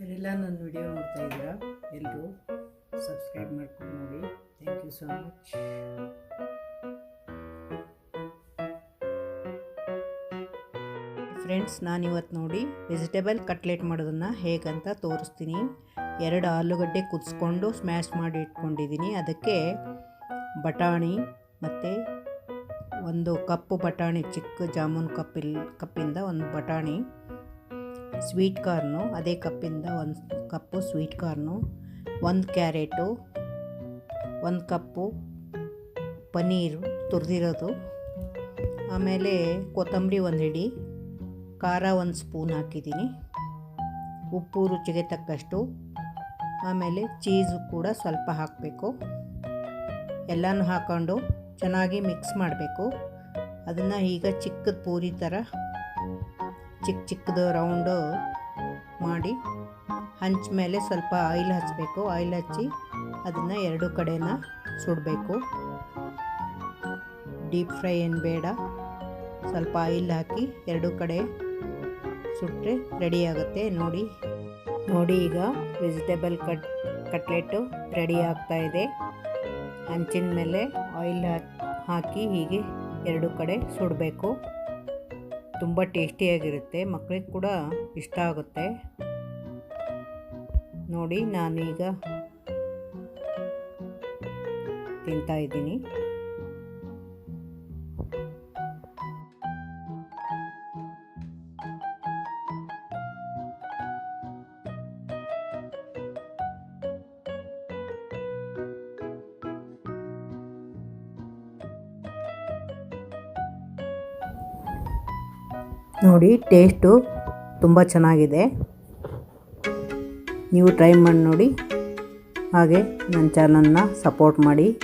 ಯಾರೆಲ್ಲ ನನ್ನ ವಿಡಿಯೋ ನೋಡ್ತಾ ಇದ್ದೀರಾ? ಎಲ್ಲರೂ ಸಬ್ಸ್ಕ್ರೈಬ್ ಮಾಡ್ಕೊಂಡು ನೋಡಿ. Thank you so much friends ನಾನಿವತ್ತು ನೋಡಿ ವೆಜಿಟೇಬಲ್ ಕಟ್ಲೆಟ್ ಮಾಡೋದನ್ನು ಹೇಗಂತ ತೋರಿಸ್ತೀನಿ. ಎರಡು ಆಲೂಗಡ್ಡೆ ಕುದಿಸ್ಕೊಂಡು ಸ್ಮ್ಯಾಶ್ ಮಾಡಿ ಇಟ್ಕೊಂಡಿದ್ದೀನಿ. ಅದಕ್ಕೆ ಬಟಾಣಿ ಮತ್ತು ಒಂದು ಕಪ್ಪು ಬಟಾಣಿ, ಚಿಕ್ಕ ಜಾಮೂನ್ ಕಪ್ಪಿಲ್ ಕಪ್ಪಿಂದ ಒಂದು ಬಟಾಣಿ. ಸ್ವೀಟ್ ಕಾರ್ನು, ಅದೇ ಕಪ್ಪಿಂದ ಒಂದು ಕಪ್ಪು ಸ್ವೀಟ್ ಕಾರ್ನು, ಒಂದು ಕ್ಯಾರೆಟು, ಒಂದು ಕಪ್ಪು ಪನ್ನೀರು ತುರಿದಿರೋದು. ಆಮೇಲೆ ಕೊತ್ತಂಬರಿ ಒಂದು ಹಿಡಿ, ಖಾರ ಒಂದು ಸ್ಪೂನ್ ಹಾಕಿದ್ದೀನಿ. ಉಪ್ಪು ರುಚಿಗೆ ತಕ್ಕಷ್ಟು. ಆಮೇಲೆ ಚೀಸು ಕೂಡ ಸ್ವಲ್ಪ ಹಾಕಬೇಕು. ಎಲ್ಲನೂ ಹಾಕ್ಕೊಂಡು ಚೆನ್ನಾಗಿ ಮಿಕ್ಸ್ ಮಾಡಬೇಕು. ಅದನ್ನು ಈಗ ಚಿಕ್ಕದ ಪೂರಿ ಥರ ಚಿಕ್ಕ ಚಿಕ್ಕದು ರೌಂಡು ಮಾಡಿ ಹಂಚ ಮೇಲೆ ಸ್ವಲ್ಪ ಆಯಿಲ್ ಹಚ್ಚಬೇಕು ಆಯಿಲ್ ಹಚ್ಚಿ ಅದನ್ನು ಎರಡು ಕಡೆನ ಸುಡಬೇಕು. ಡೀಪ್ ಫ್ರೈ ಏನು ಬೇಡ. ಸ್ವಲ್ಪ ಆಯಿಲ್ ಹಾಕಿ ಎರಡು ಕಡೆ ಸುಟ್ಟರೆ ರೆಡಿ ಆಗುತ್ತೆ. ನೋಡಿ ನೋಡಿ ಈಗ ವೆಜಿಟೇಬಲ್ ಕಟ್ ಕಟ್ಲೆಟು ರೆಡಿ ಆಗ್ತಾ ಇದೆ. ಹಂಚಿನ ಮೇಲೆ ಆಯಿಲ್ ಹಾಕಿ ಹೀಗೆ ಎರಡು ಕಡೆ ಸುಡಬೇಕು. ತುಂಬ ಟೇಸ್ಟಿಯಾಗಿರುತ್ತೆ ಮಕ್ಕಳಿಗೆ ಕೂಡ ಇಷ್ಟ ಆಗುತ್ತೆ. ನೋಡಿ ನಾನೀಗ ತಿಂತಾ ನೋಡಿ, ಟೇಸ್ಟು ತುಂಬ ಚೆನ್ನಾಗಿದೆ. ನೀವು ಟ್ರೈ ಮಾಡಿ ನೋಡಿ. ಹಾಗೆ ನನ್ನ ಚಾನಲ್ನ ಸಪೋರ್ಟ್ ಮಾಡಿ.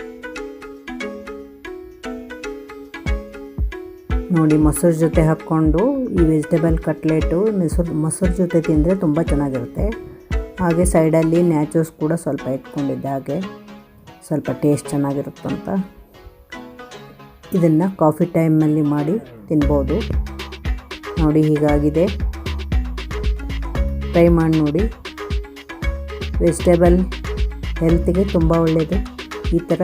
ನೋಡಿ, ಮೊಸರು ಜೊತೆ ಹಾಕ್ಕೊಂಡು ಈ ವೆಜಿಟೇಬಲ್ ಕಟ್ಲೆಟು ಮೊಸರು ಮೊಸರು ಜೊತೆ ತಿಂದರೆ ತುಂಬ ಚೆನ್ನಾಗಿರುತ್ತೆ. ಹಾಗೆ ಸೈಡಲ್ಲಿ ನ್ಯಾಚೋಸ್ ಕೂಡ ಸ್ವಲ್ಪ ಇಟ್ಕೊಂಡಿದ್ದೆ ಹಾಗೆ. ಸ್ವಲ್ಪ ಟೇಸ್ಟ್ ಚೆನ್ನಾಗಿರುತ್ತಂತ. ಇದನ್ನು ಕಾಫಿ ಟೈಮಲ್ಲಿ ಮಾಡಿ ತಿನ್ಬೋದು. ನೋಡಿ ಹೀಗಾಗಿದೆ. ಟ್ರೈ ಮಾಡಿ ನೋಡಿ. ವೆಜಿಟೇಬಲ್ ಹೆಲ್ತ್ಗೆ ತುಂಬ ಒಳ್ಳೆಯದು ಈ ಥರ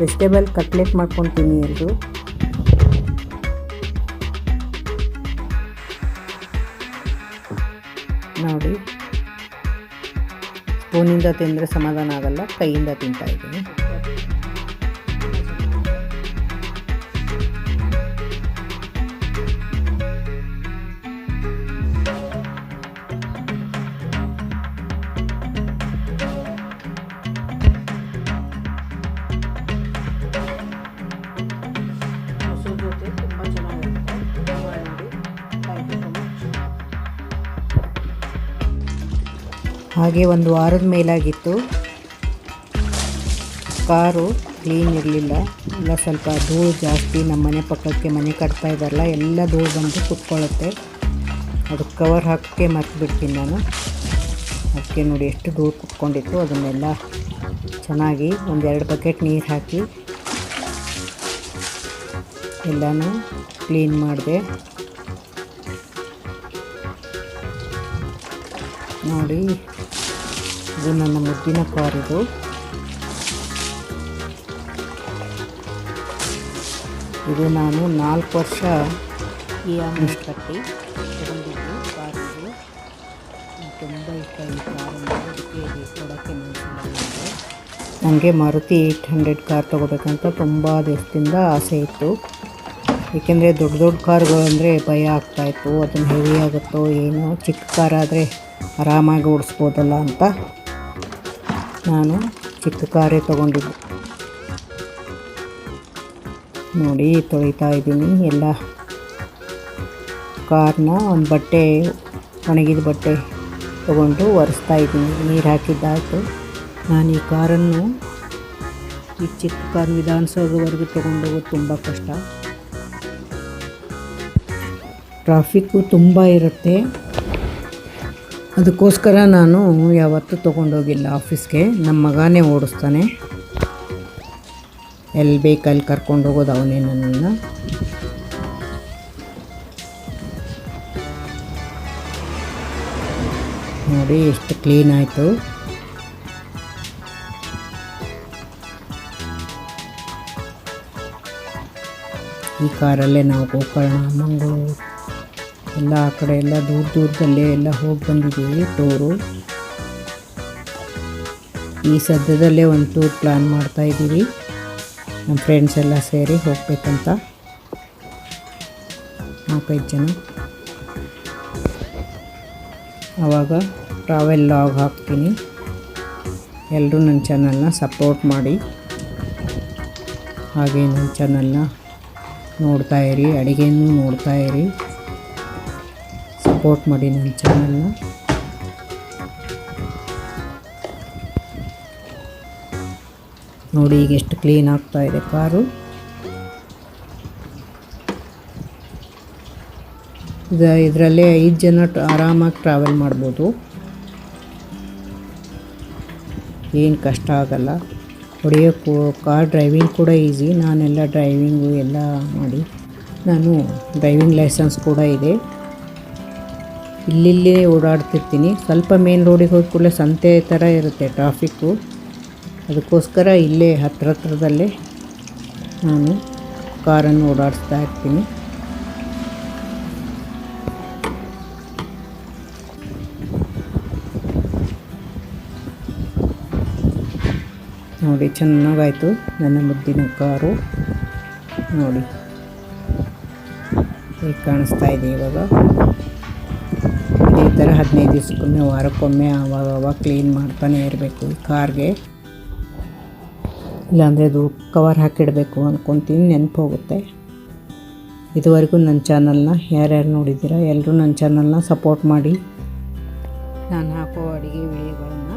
ವೆಜಿಟೇಬಲ್ ಕಟ್ಲೆಟ್ ಮಾಡ್ಕೊಂಡು ತಿನ್ನಿ ಎಲ್ಲರೂ ನೋಡಿ ಸ್ಪೂನಿಂದ ತಿಂದರೆ ಸಮಾಧಾನ ಆಗಲ್ಲ, ಕೈಯಿಂದ ತಿಂತಾ ಇದ್ದೀನಿ. ಹಾಗೆ ಒಂದು ವಾರದ ಮೇಲಾಗಿತ್ತು. ಕಾರು ಕ್ಲೀನ್ ಇರಲಿಲ್ಲ. ಎಲ್ಲ ಸ್ವಲ್ಪ ಧೂಳು ಜಾಸ್ತಿ, ನಮ್ಮ ಮನೆ ಪಕ್ಕಕ್ಕೆ ಮನೆ ಕಟ್ತಾ ಇದ್ದಾರಲ್ಲ, ಎಲ್ಲ ಧೂಳು ಬಂದು ಕುತ್ಕೊಳ್ಳುತ್ತೆ. ಅದಕ್ಕೆ ಕವರ್ ಹಾಕೋಕ್ಕೆ ಮರ್ತು ಬಿಡ್ತೀನಿ ನಾನು. ಅದಕ್ಕೆ ನೋಡಿ ಎಷ್ಟು ಧೂಳು ಕುತ್ಕೊಂಡಿತ್ತು. ಅದನ್ನೆಲ್ಲ ಚೆನ್ನಾಗಿ ಒಂದೆರಡು ಬಕೆಟ್ ನೀರು ಹಾಕಿ ಎಲ್ಲನೂ ಕ್ಲೀನ್ ಮಾಡಿದೆ. ನೋಡಿ ಇದು ನನ್ನ ಮುದ್ದಿನ ಕಾರಿದು ಇದು ಇದು ನಾನು ನಾಲ್ಕು ವರ್ಷ ಈ ಅಂಗಡಿ ಕಟ್ಟಿ ತಗೊಂಡಿದ್ದು ಕಾರ್ ಇದು ತುಂಬ ಇಷ್ಟ ಈ ಕಾರು ಅದಕ್ಕೆ ಕೊಡೋಕ್ಕೆ ನನಗೆ ಮಾರುತಿ ಏಯ್ಟ್ ಹಂಡ್ರೆಡ್ ಕಾರ್ ತೊಗೋಬೇಕಂತ ತುಂಬ ದಿವಸದಿಂದ ಆಸೆ ಇತ್ತು. ಏಕೆಂದರೆ ದೊಡ್ಡ ದೊಡ್ಡ ಕಾರ್ಗಳು ಅಂದರೆ ಭಯ ಆಗ್ತಾಯಿತ್ತು ಅದನ್ನು ಹೆವಿ ಆಗುತ್ತೋ ಏನೋ ಚಿಕ್ಕ ಕಾರ್ ಆದರೆ ಆರಾಮಾಗಿ ಓಡಿಸ್ಬೋದಲ್ಲ ಅಂತ. ನಾನು ಚಿಕ್ಕ ಕಾರೇ ತೊಗೊಂಡಿದ್ದೆ. ನೋಡಿ, ತೊಳಿತಾ ಇದ್ದೀನಿ ಎಲ್ಲ. ಕಾರ್ನ ಒಂದು ಬಟ್ಟೆ, ಒಣಗಿದ ಬಟ್ಟೆ ತೊಗೊಂಡು ಒರೆಸ್ತಾ ಇದ್ದೀನಿ. ನೀರು ಹಾಕಿದ್ದಾಯಿತು. ನಾನು ಈ ಕಾರನ್ನು ಈ ಚಿಕ್ಕ ಕಾರ್ ವಿಧಾನಸೌಧವರೆಗೂ ತೊಗೊಂಡೋಗೋದು ತುಂಬ ಕಷ್ಟ. ಟ್ರಾಫಿಕ್ಕು ತುಂಬ ಇರುತ್ತೆ. ಅದಕ್ಕೋಸ್ಕರ ನಾನು ಯಾವತ್ತೂ ತೊಗೊಂಡೋಗಿಲ್ಲ ಆಫೀಸ್ಗೆ. ನಮ್ಮ ಮಗನೇ ಓಡಿಸ್ತಾನೆ. ಎಲ್ಲಿ ಬೇಕಲ್ಲಿ ಕರ್ಕೊಂಡು ಹೋಗೋದು ಅವನೇ ನನ್ನನ್ನು. ನೋಡಿ, ಎಷ್ಟು ಕ್ಲೀನ್ ಆಯಿತು. ಈ ಕಾರಲ್ಲೇ ನಾವು ಗೋಕರ್ಣ, ಮಂಗಳೂರು. ಎಲ್ಲ ಆ ಕಡೆ ಎಲ್ಲ ದೂರ ದೂರದಲ್ಲೇ ಎಲ್ಲ ಹೋಗಿ ಬಂದಿದ್ದೀವಿ ಟೂರು ಈ ಸದ್ಯದಲ್ಲೇ ಒಂದು ಟೂರ್ ಪ್ಲ್ಯಾನ್ ಮಾಡ್ತಾ ಇದ್ದೀವಿ. ನಮ್ಮ ಫ್ರೆಂಡ್ಸ್ ಎಲ್ಲ ಸೇರಿ ಹೋಗಬೇಕಂತ. ನಾಲ್ಕೈದು ಜನ. ಆವಾಗ ಟ್ರಾವೆಲ್ ಲಾಗ್ ಹಾಕ್ತೀನಿ. ಎಲ್ಲರೂ ನನ್ನ ಚಾನಲ್ನ ಸಪೋರ್ಟ್ ಮಾಡಿ. ಹಾಗೆ ನನ್ನ ಚಾನಲ್ನ ನೋಡ್ತಾಯಿರಿ ಅಡುಗೆನೂ ನೋಡ್ತಾ ಇರಿ. ಸಪೋರ್ಟ್ ಮಾಡಿ ನನ್ನ ಚಾನಲ್ನ. ನೋಡಿ ಈಗ ಎಷ್ಟು ಕ್ಲೀನ್ ಆಗ್ತಾ ಇದೆ ಕಾರು. ಇದು ಇದರಲ್ಲೇ ಐದು ಜನ ಆರಾಮಾಗಿ ಟ್ರಾವೆಲ್ ಮಾಡ್ಬೋದು. ಏನು ಕಷ್ಟ ಆಗಲ್ಲ. ಹೊಡೆಯೋಕ್ಕೂ ಕಾರ್ ಡ್ರೈವಿಂಗ್ ಕೂಡ ಈಸಿ ನಾನೆಲ್ಲ ಡ್ರೈವಿಂಗು ಎಲ್ಲ ಮಾಡಿ ನಾನು ಡ್ರೈವಿಂಗ್ ಲೈಸೆನ್ಸ್ ಕೂಡ ಇದೆ. ಇಲ್ಲಿಲ್ಲೇ ಓಡಾಡ್ತಿರ್ತೀನಿ. ಸ್ವಲ್ಪ ಮೇನ್ ರೋಡಿಗೆ ಹೋದ ಕೂಡಲೇ ಸಂತೆ ಥರ ಇರುತ್ತೆ ಟ್ರಾಫಿಕ್ಕು ಅದಕ್ಕೋಸ್ಕರ ಇಲ್ಲೇ ಹತ್ರ ಹತ್ರದಲ್ಲೇ ನಾನು ಕಾರನ್ನು ಓಡಾಡಿಸ್ತಾ ಇರ್ತೀನಿ. ನೋಡಿ, ಚೆನ್ನಾಗಾಯಿತು ನನ್ನ ಮುದ್ದಿನ ಕಾರು. ನೋಡಿ, ಹೇಗೆ ಕಾಣಿಸ್ತಾ ಇದೆ ಇವಾಗ? ಈ ಥರ ಹದಿನೈದು ದಿವ್ಸಕ್ಕೊಮ್ಮೆ, ವಾರಕ್ಕೊಮ್ಮೆ ಆವಾಗ ಆವಾಗ ಕ್ಲೀನ್ ಮಾಡ್ತಾನೆ ಇರಬೇಕು ಈ ಕಾರ್ಗೆ ಇಲ್ಲಾಂದರೆ ಅದು ಕವರ್ ಹಾಕಿಡಬೇಕು ಅಂದ್ಕೊತೀನಿ ನೆನಪು ಹೋಗುತ್ತೆ. ಇದುವರೆಗೂ ನನ್ನ ಚಾನಲ್ನ ಯಾರ್ಯಾರು ನೋಡಿದ್ದೀರಾ ಎಲ್ಲರೂ ನನ್ನ ಚಾನಲ್ನ ಸಪೋರ್ಟ್ ಮಾಡಿ. ನಾನು ಹಾಕೋ ಅಡುಗೆ, ವಿಡಿಯೋಗಳನ್ನು